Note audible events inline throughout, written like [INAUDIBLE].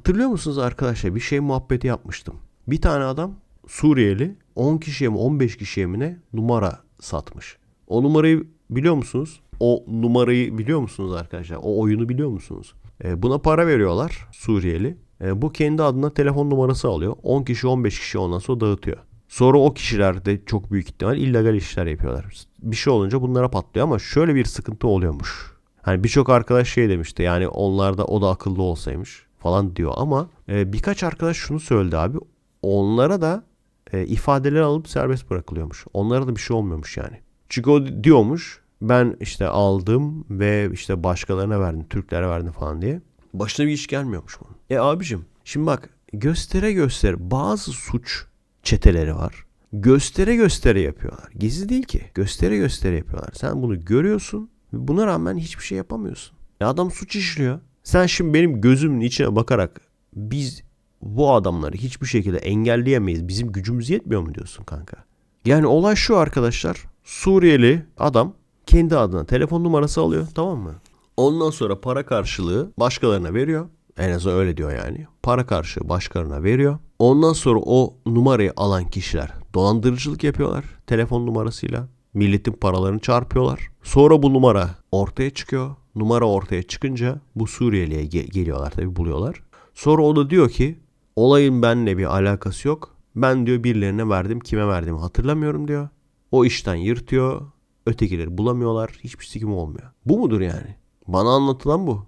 Hatırlıyor musunuz arkadaşlar bir şey muhabbeti yapmıştım. Bir tane adam Suriyeli 10 kişiye mi 15 kişiye mi ne numara satmış. O numarayı biliyor musunuz? O numarayı biliyor musunuz arkadaşlar? O oyunu biliyor musunuz? E, buna para veriyorlar Suriyeli. E, bu kendi adına telefon numarası alıyor. 10 kişi 15 kişi ondan sonra dağıtıyor. Sonra o kişiler de çok büyük ihtimal illegal işler yapıyorlar. Bir şey olunca bunlara patlıyor ama şöyle bir sıkıntı oluyormuş. Hani birçok arkadaş şey demişti yani onlar da o da akıllı olsaymış falan diyor ama e, birkaç arkadaş şunu söyledi abi. Onlara da e, ifadeler alıp serbest bırakılıyormuş. Onlara da bir şey olmuyormuş yani. Çünkü o diyormuş ben işte aldım ve işte başkalarına verdim, Türklere verdim falan diye. Başına bir iş gelmiyormuş bunun. E abicim şimdi bak göstere göstere bazı suç çeteleri var. Göstere göstere yapıyorlar. Gizli değil ki. Göstere göstere yapıyorlar. Sen bunu görüyorsun ve buna rağmen hiçbir şey yapamıyorsun. Ya adam suç işliyor. Sen şimdi benim gözümün içine bakarak biz bu adamları hiçbir şekilde engelleyemeyiz. Bizim gücümüz yetmiyor mu diyorsun kanka? Yani olay şu arkadaşlar. Suriyeli adam kendi adına telefon numarası alıyor tamam mı? Ondan sonra para karşılığı başkalarına veriyor. En azından öyle diyor yani. Para karşılığı başkalarına veriyor. Ondan sonra o numarayı alan kişiler dolandırıcılık yapıyorlar telefon numarasıyla. Milletin paralarını çarpıyorlar. Sonra bu numara ortaya çıkıyor. Numara ortaya çıkınca bu Suriyeli'ye ge- geliyorlar tabi buluyorlar. Sonra o da diyor ki olayın benimle bir alakası yok. Ben diyor birilerine verdim kime verdiğimi hatırlamıyorum diyor. O işten yırtıyor. Ötekileri bulamıyorlar. Hiçbir sikim olmuyor. Bu mudur yani? Bana anlatılan bu.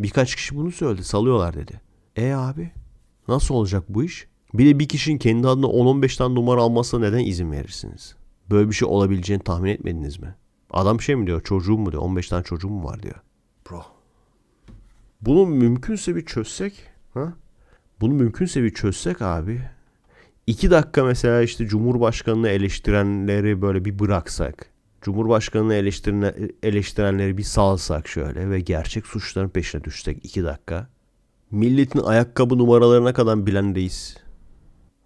Birkaç kişi bunu söyledi. Salıyorlar dedi. E abi nasıl olacak bu iş? Bir de bir kişinin kendi adına 10-15 tane numara almasına neden izin verirsiniz? Böyle bir şey olabileceğini tahmin etmediniz mi? Adam şey mi diyor çocuğum mu diyor 15 tane çocuğum mu var diyor. Bro. Bunu mümkünse bir çözsek. Ha? Bunu mümkünse bir çözsek abi. İki dakika mesela işte Cumhurbaşkanı'nı eleştirenleri böyle bir bıraksak. Cumhurbaşkanı'nı eleştiren, eleştirenleri bir salsak şöyle ve gerçek suçların peşine düşsek iki dakika. Milletin ayakkabı numaralarına kadar bilendeyiz.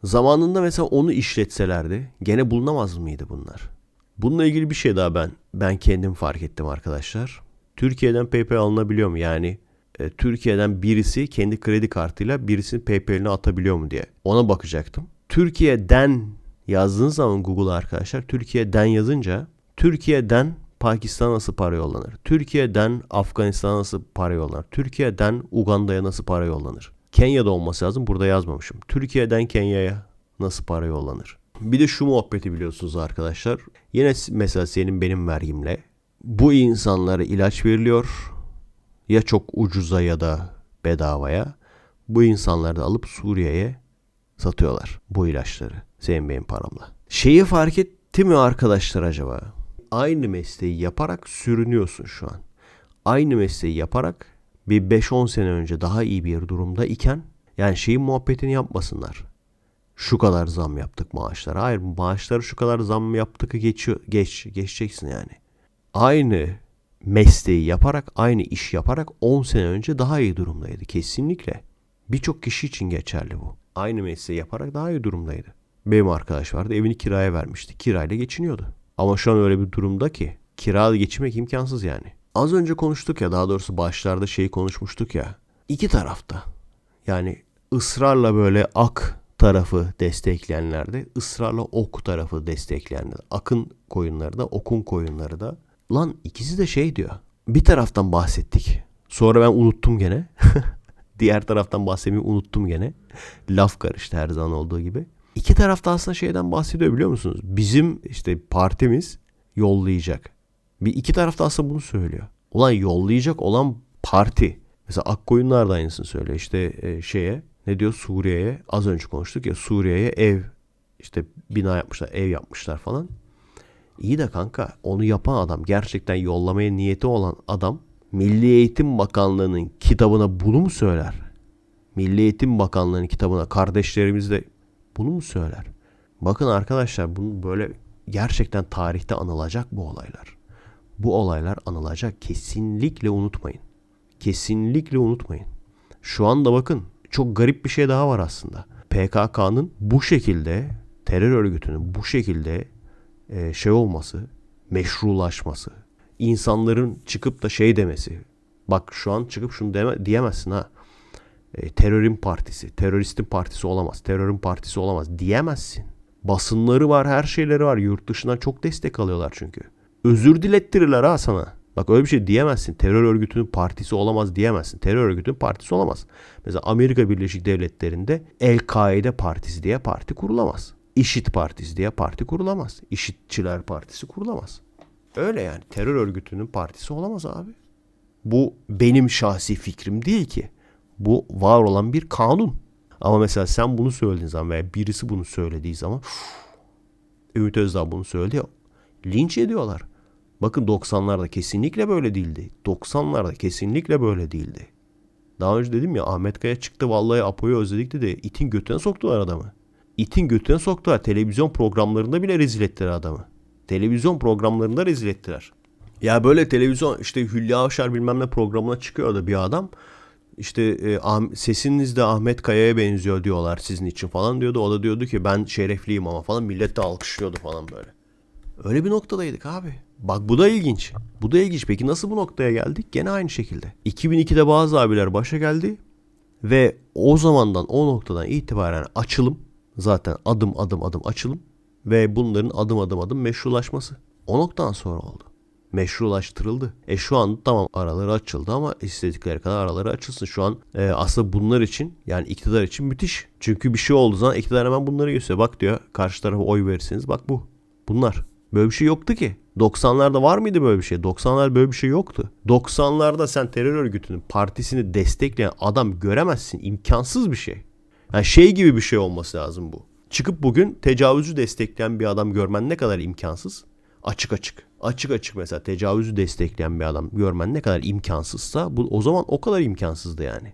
Zamanında mesela onu işletselerdi gene bulunamaz mıydı bunlar? Bununla ilgili bir şey daha ben ben kendim fark ettim arkadaşlar. Türkiye'den PayPal alınabiliyor mu? Yani e, Türkiye'den birisi kendi kredi kartıyla birisinin PayPal'ine atabiliyor mu diye. Ona bakacaktım. Türkiye'den yazdığınız zaman Google arkadaşlar Türkiye'den yazınca Türkiye'den Pakistan nasıl para yollanır? Türkiye'den Afganistan'a nasıl para yollanır? Türkiye'den Uganda'ya nasıl para yollanır? Kenya'da olması lazım. Burada yazmamışım. Türkiye'den Kenya'ya nasıl para yollanır? Bir de şu muhabbeti biliyorsunuz arkadaşlar. Yine mesela senin benim vergimle bu insanlara ilaç veriliyor. Ya çok ucuza ya da bedavaya. Bu insanları da alıp Suriye'ye satıyorlar bu ilaçları. Senin benim paramla. Şeyi fark etti mi arkadaşlar acaba? Aynı mesleği yaparak sürünüyorsun şu an. Aynı mesleği yaparak bir 5-10 sene önce daha iyi bir durumda iken yani şeyin muhabbetini yapmasınlar. Şu kadar zam yaptık maaşlara. Hayır maaşları şu kadar zam yaptık geçiyor. Geç, geçeceksin yani. Aynı mesleği yaparak, aynı iş yaparak 10 sene önce daha iyi durumdaydı. Kesinlikle. Birçok kişi için geçerli bu. Aynı mesleği yaparak daha iyi durumdaydı. Benim arkadaş vardı evini kiraya vermişti. Kirayla geçiniyordu. Ama şu an öyle bir durumda ki kiralı geçinmek imkansız yani. Az önce konuştuk ya daha doğrusu başlarda şeyi konuşmuştuk ya. İki tarafta. Yani ısrarla böyle ak tarafı destekleyenler de ısrarla ok tarafı destekleyenler. Akın koyunları da okun koyunları da. Lan ikisi de şey diyor. Bir taraftan bahsettik. Sonra ben unuttum gene. [LAUGHS] Diğer taraftan bahsetmeyi unuttum gene. Laf karıştı her zaman olduğu gibi. İki tarafta aslında şeyden bahsediyor biliyor musunuz? Bizim işte partimiz yollayacak. Bir iki tarafta aslında bunu söylüyor. Ulan yollayacak olan parti. Mesela Akkoyunlar da aynısını söylüyor. İşte e, şeye ne diyor Suriye'ye az önce konuştuk ya Suriye'ye ev işte bina yapmışlar ev yapmışlar falan. İyi de kanka onu yapan adam gerçekten yollamaya niyeti olan adam Milli Eğitim Bakanlığı'nın kitabına bunu mu söyler? Milli Eğitim Bakanlığı'nın kitabına kardeşlerimiz de bunu mu söyler? Bakın arkadaşlar bunu böyle gerçekten tarihte anılacak bu olaylar. Bu olaylar anılacak. Kesinlikle unutmayın. Kesinlikle unutmayın. Şu anda bakın çok garip bir şey daha var aslında. PKK'nın bu şekilde terör örgütünün bu şekilde e, şey olması, meşrulaşması, insanların çıkıp da şey demesi. Bak şu an çıkıp şunu deme, diyemezsin ha. E, terörün partisi, teröristin partisi olamaz, terörün partisi olamaz diyemezsin. Basınları var, her şeyleri var. Yurt dışından çok destek alıyorlar çünkü. Özür dilettirirler ha sana. Bak öyle bir şey diyemezsin. Terör örgütünün partisi olamaz diyemezsin. Terör örgütünün partisi olamaz. Mesela Amerika Birleşik Devletleri'nde El-Kaide Partisi diye parti kurulamaz. İşit Partisi diye parti kurulamaz. İşitçiler Partisi kurulamaz. Öyle yani. Terör örgütünün partisi olamaz abi. Bu benim şahsi fikrim değil ki. Bu var olan bir kanun. Ama mesela sen bunu söylediğin zaman veya birisi bunu söylediği zaman Ümit Özdağ bunu ya linç ediyorlar. Bakın 90'larda kesinlikle böyle değildi. 90'larda kesinlikle böyle değildi. Daha önce dedim ya Ahmet Kaya çıktı vallahi Apo'yu özledik dedi. İtin götüne soktular adamı. İtin götüne soktular. Televizyon programlarında bile rezil ettiler adamı. Televizyon programlarında rezil ettiler. Ya böyle televizyon işte Hülya Avşar bilmem ne programına çıkıyor da bir adam. İşte e, sesiniz de Ahmet Kaya'ya benziyor diyorlar sizin için falan diyordu. O da diyordu ki ben şerefliyim ama falan. Millet de alkışlıyordu falan böyle. Öyle bir noktadaydık abi. Bak bu da ilginç. Bu da ilginç. Peki nasıl bu noktaya geldik? Gene aynı şekilde. 2002'de bazı abiler başa geldi. Ve o zamandan o noktadan itibaren açılım zaten adım adım adım açılım ve bunların adım adım adım meşrulaşması. O noktadan sonra oldu. Meşrulaştırıldı. E şu an tamam araları açıldı ama istedikleri kadar araları açılsın. Şu an e, aslında bunlar için yani iktidar için müthiş. Çünkü bir şey olduğu zaman iktidar hemen bunları gösteriyor. Bak diyor karşı tarafa oy verirseniz bak bu. Bunlar. Böyle bir şey yoktu ki. 90'larda var mıydı böyle bir şey? 90'lar böyle bir şey yoktu. 90'larda sen terör örgütünün partisini destekleyen adam göremezsin. İmkansız bir şey. Yani şey gibi bir şey olması lazım bu. Çıkıp bugün tecavüzü destekleyen bir adam görmen ne kadar imkansız? Açık açık. Açık açık mesela tecavüzü destekleyen bir adam görmen ne kadar imkansızsa bu o zaman o kadar imkansızdı yani.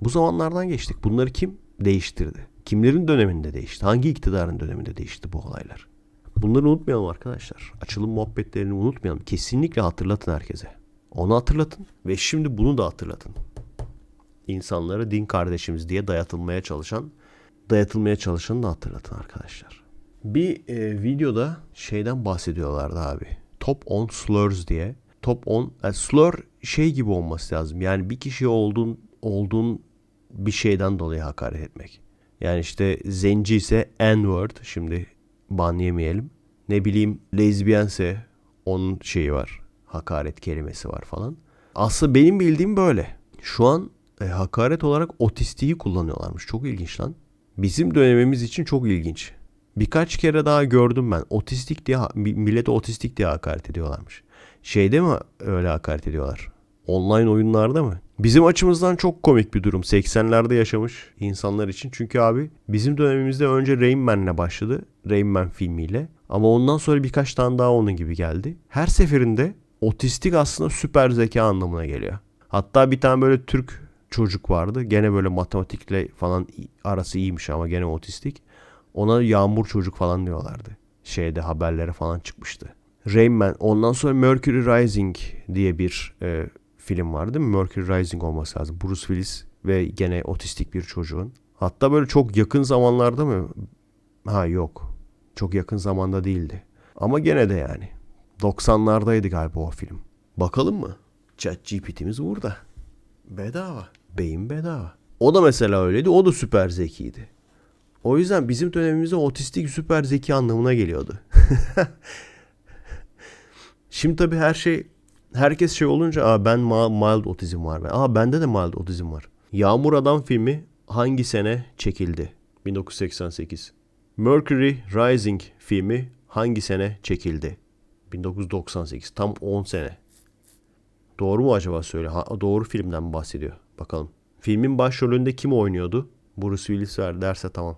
Bu zamanlardan geçtik. Bunları kim değiştirdi? Kimlerin döneminde değişti? Hangi iktidarın döneminde değişti bu olaylar? Bunları unutmayalım arkadaşlar. Açılım muhabbetlerini unutmayalım. Kesinlikle hatırlatın herkese. Onu hatırlatın ve şimdi bunu da hatırlatın. İnsanlara din kardeşimiz diye dayatılmaya çalışan, dayatılmaya çalışanı da hatırlatın arkadaşlar. Bir e, videoda şeyden bahsediyorlardı abi. Top 10 slurs diye. Top 10 yani slur şey gibi olması lazım. Yani bir kişiye olduğun olduğun bir şeyden dolayı hakaret etmek. Yani işte zenci ise N-word. Şimdi ban. Ne bileyim lezbiyense onun şeyi var. Hakaret kelimesi var falan. Aslında benim bildiğim böyle. Şu an e, hakaret olarak otistiği kullanıyorlarmış. Çok ilginç lan. Bizim dönemimiz için çok ilginç. Birkaç kere daha gördüm ben. Otistik diye millete otistik diye hakaret ediyorlarmış. Şeyde mi öyle hakaret ediyorlar? Online oyunlarda mı? Bizim açımızdan çok komik bir durum. 80'lerde yaşamış insanlar için. Çünkü abi bizim dönemimizde önce Rain Man'le başladı. Rain Man filmiyle. Ama ondan sonra birkaç tane daha onun gibi geldi. Her seferinde otistik aslında süper zeka anlamına geliyor. Hatta bir tane böyle Türk çocuk vardı. Gene böyle matematikle falan arası iyiymiş ama gene otistik. Ona yağmur çocuk falan diyorlardı. Şeyde haberlere falan çıkmıştı. Rain Man. Ondan sonra Mercury Rising diye bir e, film vardı? Mercury Rising olması lazım. Bruce Willis ve gene otistik bir çocuğun. Hatta böyle çok yakın zamanlarda mı? Ha yok. Çok yakın zamanda değildi. Ama gene de yani. 90'lardaydı galiba o film. Bakalım mı? Chat GPT'miz burada. Bedava. Beyin bedava. O da mesela öyleydi. O da süper zekiydi. O yüzden bizim dönemimizde otistik süper zeki anlamına geliyordu. [LAUGHS] Şimdi tabii her şey herkes şey olunca Aa, ben mild otizm var. Aa bende de mild otizm var. Yağmur Adam filmi hangi sene çekildi? 1988. Mercury Rising filmi hangi sene çekildi? 1998. Tam 10 sene. Doğru mu acaba söyle? Ha, doğru filmden mi bahsediyor? Bakalım. Filmin başrolünde kim oynuyordu? Bruce Willis ver derse tamam.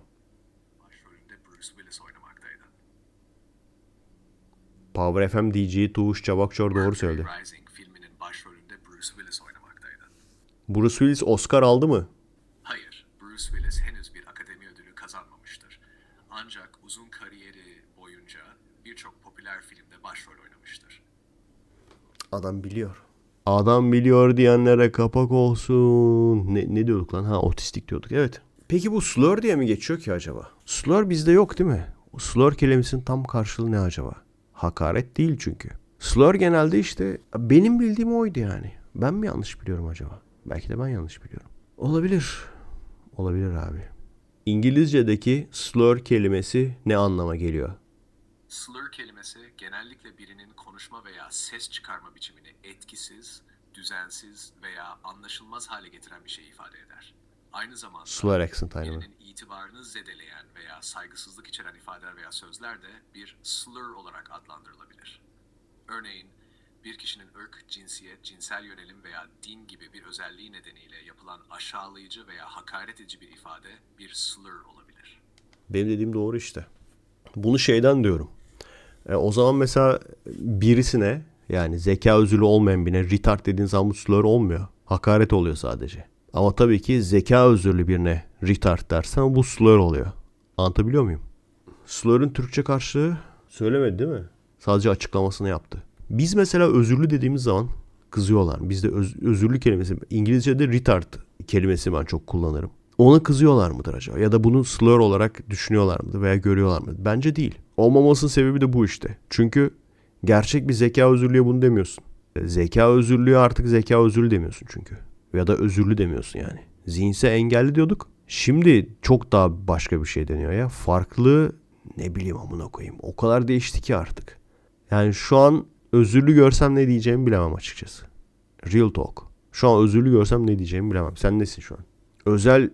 başrolünde Bruce Willis oynamaktaydı. Power FM DJ Tuğuş Çabakçor doğru söyledi. Filminin başrolünde Bruce Willis oynamaktaydı. Bruce Willis Oscar aldı mı? Hayır, Bruce Willis henüz bir akademi ödülü kazanmamıştır. Ancak uzun kariyeri boyunca birçok popüler filmde başrol oynamıştır. Adam biliyor. Adam biliyor diyenlere kapak olsun. Ne, ne diyorduk lan? Ha otistik diyorduk. Evet. Peki bu slur diye mi geçiyor ki acaba? Slur bizde yok değil mi? O slur kelimesinin tam karşılığı ne acaba? Hakaret değil çünkü. Slur genelde işte benim bildiğim oydu yani. Ben mi yanlış biliyorum acaba? Belki de ben yanlış biliyorum. Olabilir. Olabilir abi. İngilizce'deki slur kelimesi ne anlama geliyor? Slur kelimesi genellikle birinin konuşma veya ses çıkarma biçimini etkisiz, düzensiz veya anlaşılmaz hale getiren bir şey ifade eder. Aynı zamanda Slur accent aynı mı? birinin itibarını zedeleyen veya saygısızlık içeren ifadeler veya sözler de bir slur olarak adlandırılabilir. Örneğin bir kişinin ırk, cinsiyet, cinsel yönelim veya din gibi bir özelliği nedeniyle yapılan aşağılayıcı veya hakaret edici bir ifade bir slur olabilir. Benim dediğim doğru işte. Bunu şeyden diyorum. E, o zaman mesela birisine yani zeka özürlü olmayan birine retard dediğin zaman bu slur olmuyor. Hakaret oluyor sadece. Ama tabii ki zeka özürlü birine retard dersen bu slur oluyor. Anlatabiliyor muyum? Slur'un Türkçe karşılığı söylemedi değil mi? Sadece açıklamasını yaptı. Biz mesela özürlü dediğimiz zaman kızıyorlar. Bizde öz, özürlü kelimesi İngilizce'de retard kelimesi ben çok kullanırım. Ona kızıyorlar mıdır acaba? Ya da bunu slur olarak düşünüyorlar mıdır veya görüyorlar mıdır? Bence değil. Olmamasının sebebi de bu işte. Çünkü gerçek bir zeka özürlüğe bunu demiyorsun. Zeka özürlüğü artık zeka özürlü demiyorsun çünkü. Ya da özürlü demiyorsun yani. Zihinsel engelli diyorduk. Şimdi çok daha başka bir şey deniyor ya. Farklı ne bileyim amına koyayım. O kadar değişti ki artık. Yani şu an özürlü görsem ne diyeceğimi bilemem açıkçası. Real talk. Şu an özürlü görsem ne diyeceğimi bilemem. Sen nesin şu an? Özel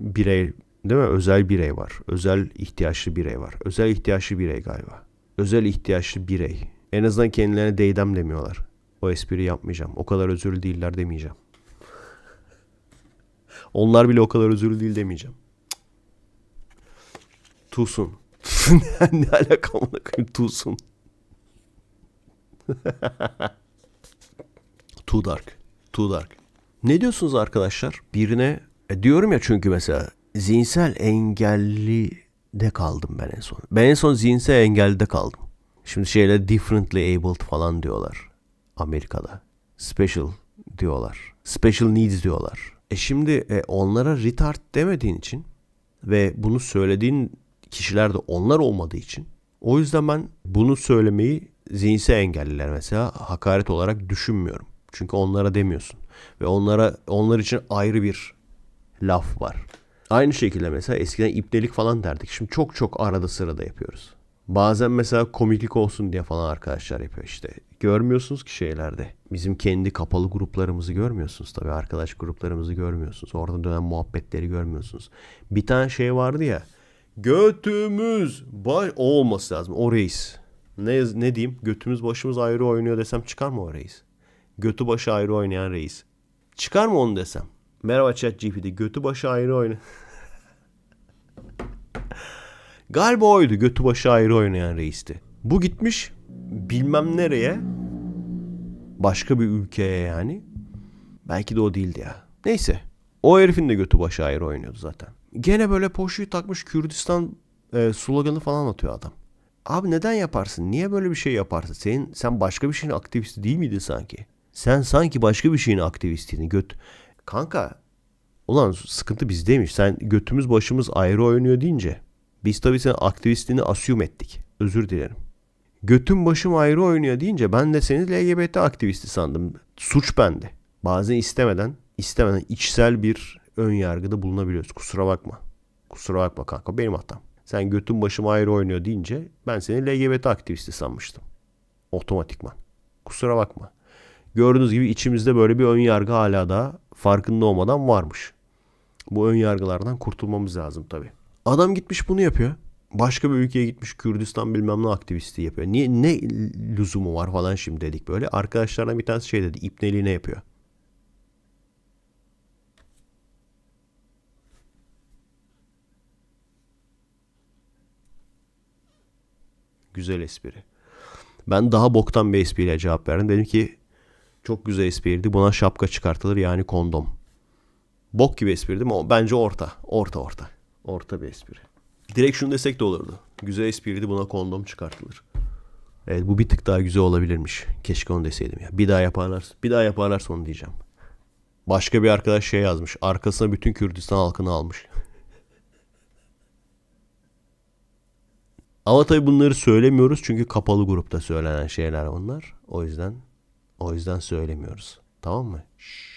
birey değil mi? Özel birey var. Özel ihtiyaçlı birey var. Özel ihtiyaçlı birey galiba. Özel ihtiyaçlı birey. En azından kendilerine deydem demiyorlar. O espri yapmayacağım. O kadar özürlü değiller demeyeceğim. Onlar bile o kadar özürlü değil demeyeceğim. Tusun. ne, [LAUGHS] ne alaka amına koyayım Tusun. [LAUGHS] Too dark. Too dark. Ne diyorsunuz arkadaşlar? Birine e, diyorum ya çünkü mesela zihinsel engelli de kaldım ben en son. Ben en son zihinsel engelde kaldım. Şimdi şeyler differently abled falan diyorlar. Amerika'da. Special diyorlar. Special needs diyorlar. E şimdi e, onlara retard demediğin için ve bunu söylediğin kişiler de onlar olmadığı için o yüzden ben bunu söylemeyi zihinsel engelliler mesela hakaret olarak düşünmüyorum. Çünkü onlara demiyorsun. Ve onlara onlar için ayrı bir laf var. Aynı şekilde mesela eskiden ipnelik falan derdik. Şimdi çok çok arada sırada yapıyoruz. Bazen mesela komiklik olsun diye falan arkadaşlar yapıyor işte. Görmüyorsunuz ki şeylerde. Bizim kendi kapalı gruplarımızı görmüyorsunuz tabii. Arkadaş gruplarımızı görmüyorsunuz. Orada dönen muhabbetleri görmüyorsunuz. Bir tane şey vardı ya. Götümüz baş... O olması lazım. O reis. Ne, ne diyeyim? Götümüz başımız ayrı oynuyor desem çıkar mı o reis? Götü başı ayrı oynayan reis. Çıkar mı onu desem? Merhaba ChatGPT. Götü başı ayrı oynayan... [LAUGHS] Galiba oydu götü başı ayrı oynayan reisti. Bu gitmiş bilmem nereye. Başka bir ülkeye yani. Belki de o değildi ya. Neyse. O herifin de götü başı ayrı oynuyordu zaten. Gene böyle poşuyu takmış Kürdistan e, sloganı falan atıyor adam. Abi neden yaparsın? Niye böyle bir şey yaparsın? Senin sen başka bir şeyin aktivisti değil miydin sanki? Sen sanki başka bir şeyin aktivistiydin. Göt Kanka ulan sıkıntı bizdeymiş. Sen götümüz başımız ayrı oynuyor deyince biz tabii senin aktivistliğini assume ettik. Özür dilerim. Götüm başım ayrı oynuyor deyince ben de seni LGBT aktivisti sandım. Suç bende. Bazen istemeden, istemeden içsel bir ön yargıda bulunabiliyoruz. Kusura bakma. Kusura bakma kanka benim hatam. Sen götüm başım ayrı oynuyor deyince ben seni LGBT aktivisti sanmıştım. Otomatikman. Kusura bakma. Gördüğünüz gibi içimizde böyle bir ön yargı hala da farkında olmadan varmış. Bu ön yargılardan kurtulmamız lazım tabii. Adam gitmiş bunu yapıyor. Başka bir ülkeye gitmiş Kürdistan bilmem ne aktivisti yapıyor. Niye ne lüzumu var falan şimdi dedik böyle. Arkadaşlardan bir tanesi şey dedi. İpneliğine yapıyor. Güzel espri. Ben daha boktan bir espriyle cevap verdim. Dedim ki çok güzel espriydi. Buna şapka çıkartılır yani kondom. Bok gibi espri değil mi? O- Bence orta. Orta orta. Orta bir espri. Direkt şunu desek de olurdu. Güzel espriydi buna kondom çıkartılır. Evet bu bir tık daha güzel olabilirmiş. Keşke onu deseydim ya. Bir daha yaparlar. Bir daha yaparlarsa onu diyeceğim. Başka bir arkadaş şey yazmış. Arkasına bütün Kürdistan halkını almış. Ama tabii bunları söylemiyoruz çünkü kapalı grupta söylenen şeyler onlar. O yüzden o yüzden söylemiyoruz. Tamam mı? Şşş.